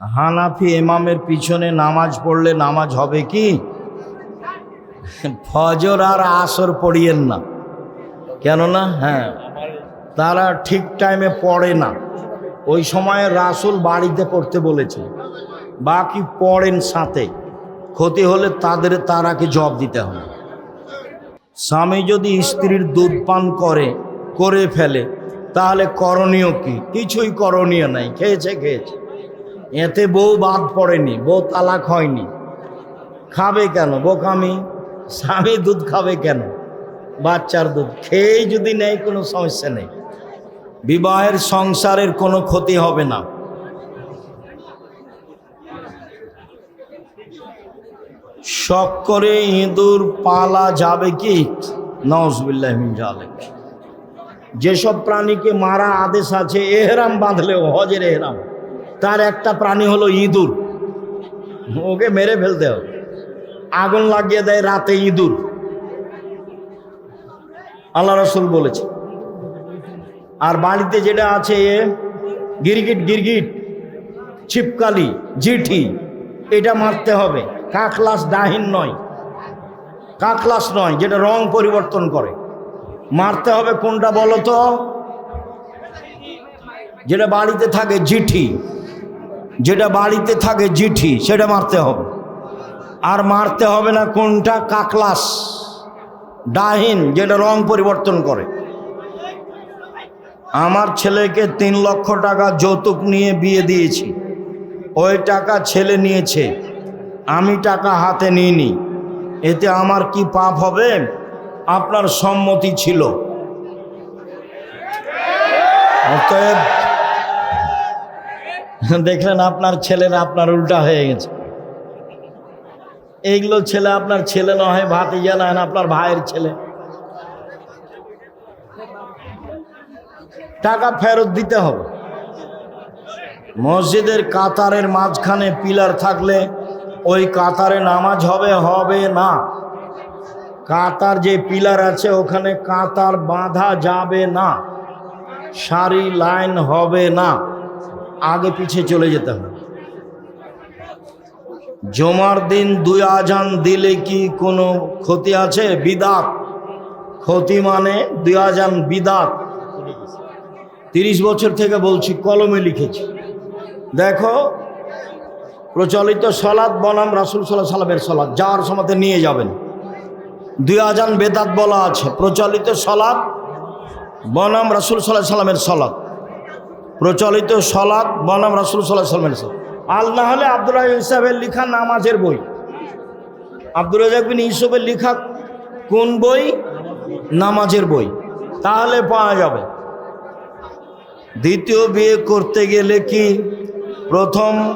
হানাফি ইমামের পিছনে নামাজ পড়লে নামাজ হবে কি? ফজর আর আসর পড়িয়েন না। কেননা? হ্যাঁ। তারা ঠিক টাইমে পড়ে না। ওই সময় রাসুল বাড়িতে পড়তে বলেছে। বাকি পড়েন সাথে। ক্ষতি হলে তাদের, তারাকে জব দিতে হবে। স্বামী যদি স্ত্রীর দুধ পান করে করে ফেলে, তাহলে করণীয় কি? কিছুই করণীয় নাই। খেয়েছে খেয়েছে। এতে বউ বাদ পড়েনি, বউ তালাক হয়নি। খাবে কেন? বোকামি? স্বামী দুধ খাবে কেন? বাচ্চার দুধ খেয়েই যদি নেয়, কোনো সমস্যা নেই। বিবাহের সংসারের কোনো ক্ষতি হবে না। শখ করে ইঁদুর পালা যাবে কি? নজবিল্লাহমিন যেসব প্রাণীকে মারা আদেশ আছে, এহরাম বাঁধলেও, হজের এহরাম। তার একটা প্রাণী হলো ইঁদুর। ওকে মেরে ফেলতে হবে। আগুন লাগিয়ে দেয় রাতে ইঁদুর। আল্লাহ রসুল বলেছে, আর বাড়িতে যেটা আছে গিরগিট গিরগিট, ছিপকালি, জিঠি, এটা মারতে হবে। কাকলাস ডাহিন নয়। কাকলাস নয়, যেটা রং পরিবর্তন করে। মারতে হবে কোনটা বলো তো? যেটা বাড়িতে থাকে, জিঠি। যেটা বাড়িতে থাকে জিঠি সেটা মারতে হবে। আর মারতে হবে না কোনটা? কাকলাস, ডাহিন, যেটা রং পরিবর্তন করে। আমার ছেলেকে তিন লক্ষ টাকা যৌতুক নিয়ে বিয়ে দিয়েছি। ওই টাকা ছেলে নিয়েছে। আমি টাকা হাতে নিইনি। এতে আমার কি পাপ হবে? আপনার সম্মতি ছিল। অতএব দেখলেন আপনার ছেলেরা আপনার উল্টা হয়ে গেছে। এইগুলো ছেলে আপনার ছেলে নয় ভাতি জানান আপনার ভাইয়ের ছেলে। টাকা ফেরত দিতে হবে। মসজিদের কাতারের মাঝখানে পিলার থাকলে ওই কাতারে নামাজ হবে হবে না। কাতার যে পিলার আছে, ওখানে কাতার বাঁধা যাবে না। সারি লাইন হবে না। আগে পিছে চলে যেতে হবে। জমার দিন দুই আজান দিলে কি কোনো ক্ষতি আছে? বিদাত। ক্ষতি মানে দুই আজান বিদাত। তিরিশ বছর থেকে বলছি, কলমে লিখেছি। দেখো, প্রচলিত সলাদ বনাম রাসুল সাল্লাহ সাল্লামের সলাদ যাওয়ার সময়তে নিয়ে যাবেন। দুই আজান বেদাত বলা আছে, প্রচলিত সলাদ বনাম রাসুল সাল্লাহ সাল্লামের সলাদ প্রচলিত সলাদ বনাম রাসুল সাল্লাহ সাল্লামের সলাদ আল না হলে আব্দুল ইসাহের লিখা নামাজের বই। আব্দুল রাজাক বিন ইউসুফের লিখা কোন বই? নামাজের বই। তাহলে পাওয়া যাবে। দ্বিতীয় বিয়ে করতে গেলে কি প্রথম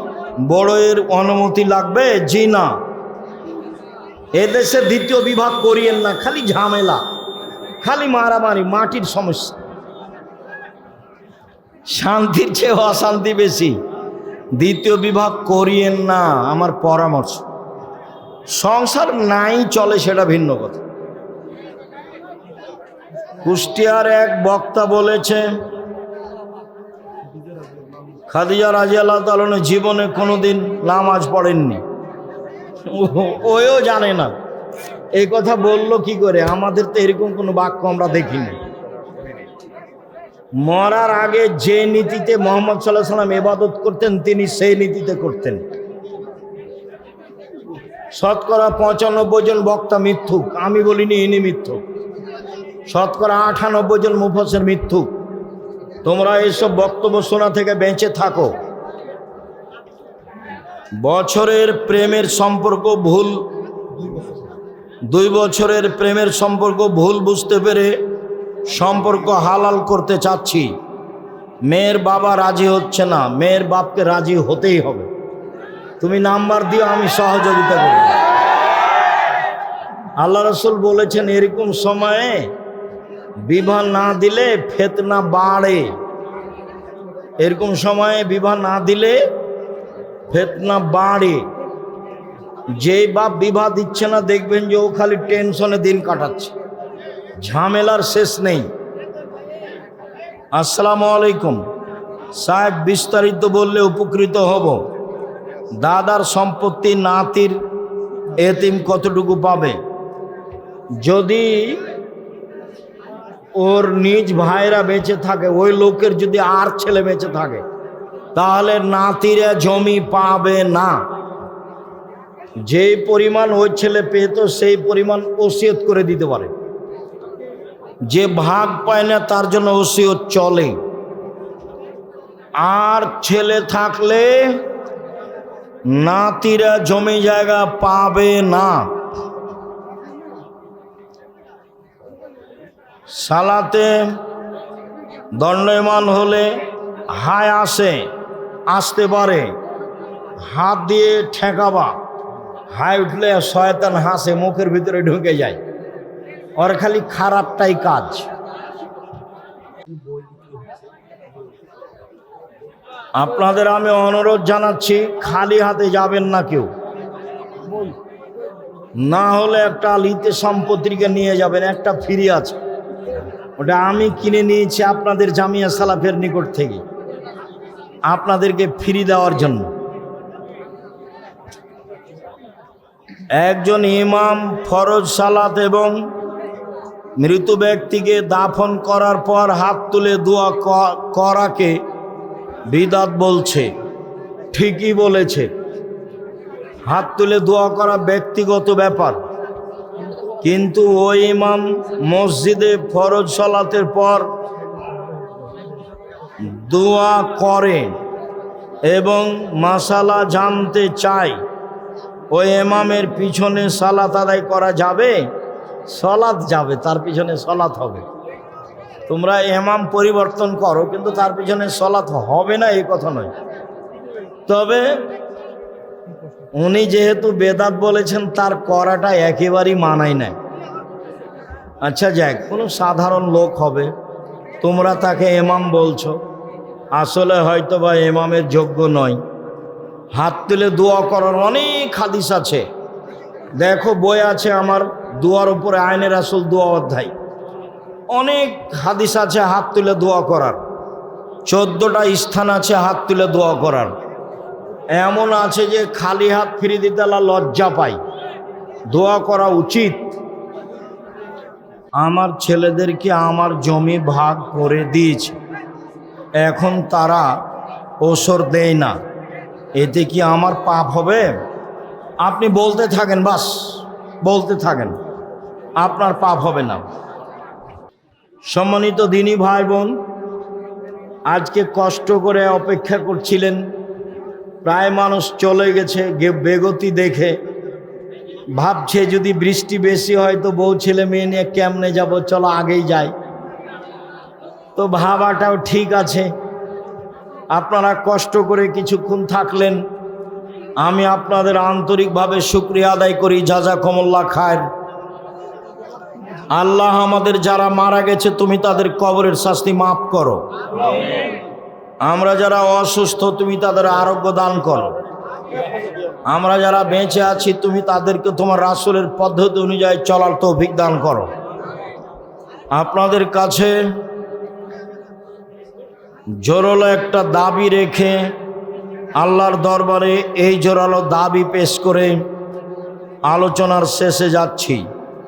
বড়ের অনুমতি লাগবে? জি না। এদেশে দ্বিতীয় বিভাগ করিয়েন না, খালি ঝামেলা, খালি মারামারি, মাটির সমস্যা। শান্তির চেয়ে অশান্তি বেশি। দ্বিতীয় বিভাগ করিয়েন না, আমার পরামর্শ। সংসার নাই চলে সেটা ভিন্ন কথা। কুষ্টিয়ার এক বক্তা বলেছে, খাদিজা রাজি আল্লাহ তালন জীবনে কোনোদিন নামাজ পড়েননি। ওও জানে না। এই কথা বলল কি করে? আমাদের তো এরকম কোনো বাক্য আমরা দেখিনি। মরার আগে যে নীতিতে মোহাম্মদ সাল্লাহ সাল্লাম এবাদত করতেন, তিনি সেই নীতিতে করতেন। শতকরা পঁচানব্বই জন বক্তা মিথ্যুক। আমি বলিনি, ইনি মিথ্যুক। শতকরা আটানব্বই জন মুফসের মিথ্যুক। তোমরা এইসব বক্তব্য শোনা থেকে বেঁচে থাকো। বছরের প্রেমের সম্পর্ক ভুল। দুই বছরের প্রেমের সম্পর্ক ভুল বুঝতে পেরে সম্পর্ক হালাল করতে চাচ্ছি। মেয়ের বাবা রাজি হচ্ছে না, মেয়ের বাপকে রাজি হতেই হবে। তুমি নাম্বার দিও, আমি সহযোগিতা করব। আল্লাহ রসুল বলেছেন, এরকম সময়ে বিবাহ না দিলে ফেতনা বাড়ে। এরকম সময়ে বিবাহ না দিলে ফেতনা বাড়ে। যেই বাপ বিবাহ দিচ্ছে না, দেখবেন যে ও খালি টেনশনে দিন কাটাচ্ছে। ঝামেলার শেষ নেই। আসসালামু আলাইকুম। সাহেব বিস্তারিত বললে উপকৃত হব। দাদার সম্পত্তি নাতির এতিম কতটুকু পাবে? যদি ওর নিজ ভাইরা বেঁচে থাকে, ওই লোকের যদি আর ছেলে বেঁচে থাকে, তাহলে নাতিরা জমি পাবে না। যেই পরিমাণ ওই ছেলে পেত, সেই পরিমাণ ওসিয়ত করে দিতে পারে। যে ভাগ পায় না, তার জন্য ওসিয়ত চলে। আর ছেলে থাকলে নাতিরা জমি জায়গা পাবে না। সালাতে দণ্ডমান হলে হায় আসে, আসতে পারে। হাত দিয়ে ঠেকাবা, হায় উঠলে শয়তান হাসে, মুখের ভিতরে ঢুকে যায়। ওর খালি খারাপটাই কাজ আপনাদের আমি অনুরোধ জানাচ্ছি খালি হাতে যাবেন না কেউ না হলে একটা লিতে সম্পত্তিকে নিয়ে যাবেন একটা ফ্রি আছে। ওটা আমি কিনে নিয়েছি আপনাদের জামিয়া সালাফের নিকট থেকে আপনাদেরকে ফ্রি দেওয়ার জন্য। একজন ইমাম ফরজ সালাত এবং মৃত ব্যক্তিকে দাফন করার পর হাত তুলে দোয়া করাকে বিদাত বলছে। ঠিকই বলেছে। হাত তুলে দোয়া করা ব্যক্তিগত ব্যাপার। কিন্তু ওই ইমাম মসজিদে ফরজ সালাতের পর দোয়া করে এবং মাসালা জানতে চায়। ওই ইমামের পিছনে সালাত আদায় করা যাবে? সলাৎ যাবে, তার পিছনে সলাৎ হবে। তোমরা এমাম পরিবর্তন করো, কিন্তু তার পিছনে সলাৎ হবে না, এই কথা নয়। তবে উনি যেহেতু বেদাত বলেছেন, তার করাটা একেবারেই মানাই নাই আচ্ছা যাক, কোনো সাধারণ লোক হবে, তোমরা তাকে এমাম বলছো। আসলে হয়তো বা এমামের যোগ্য নয়। হাত তুলে দোয়া করার অনেক হাদিস আছে। দেখো বই আছে আমার দোয়ার উপরে আইনের আসল দোয়া অধ্যায়। অনেক হাদিস আছে হাত তুলে দোয়া করার। চোদ্দটা স্থান আছে হাত তুলে দোয়া করার। এমন আছে যে খালি হাত ফিরে দিতে লজ্জা পাই দোয়া করা উচিত। আমার ছেলেদেরকে আমার জমি ভাগ করে দিয়েছে। এখন তারা ওসর দেয় না। এতে কি আমার পাপ হবে? আপনি বলতে থাকেন, বাস, বলতে থাকেন। আপনার পাপ হবে না। সম্মানিত দিনী ভাই বোন আজকে কষ্ট করে অপেক্ষা করছিলেন। প্রায় মানুষ চলে গেছে বেগতি দেখে। ভাবছে যদি বৃষ্টি বেশি হয় তো বউ ছেলে মেয়ে নিয়ে কেমনে যাব? চলো আগেই যাই। তো ভাবাটাও ঠিক আছে। আপনারা কষ্ট করে কিছুক্ষণ থাকলেন। আমি আপনাদের আন্তরিকভাবে শুক্রিয়া আদায় করি যাজা কমল্লা খায়ের। আল্লাহ আমাদের যারা মারা গেছে, তুমি তাদের কবরের শাস্তি মাফ করো। আমরা যারা অসুস্থ, তুমি তাদের আরোগ্য দান করো। আমরা যারা বেঁচে আছি, তুমি তাদেরকে তোমার রাসুলের পদ্ধতি অনুযায়ী চলার তৌফিক দান করো। আপনাদের কাছে জোরালো একটা দাবি রেখে আল্লাহর দরবারে এই জোরালো দাবি পেশ করে আলোচনার শেষে যাচ্ছি।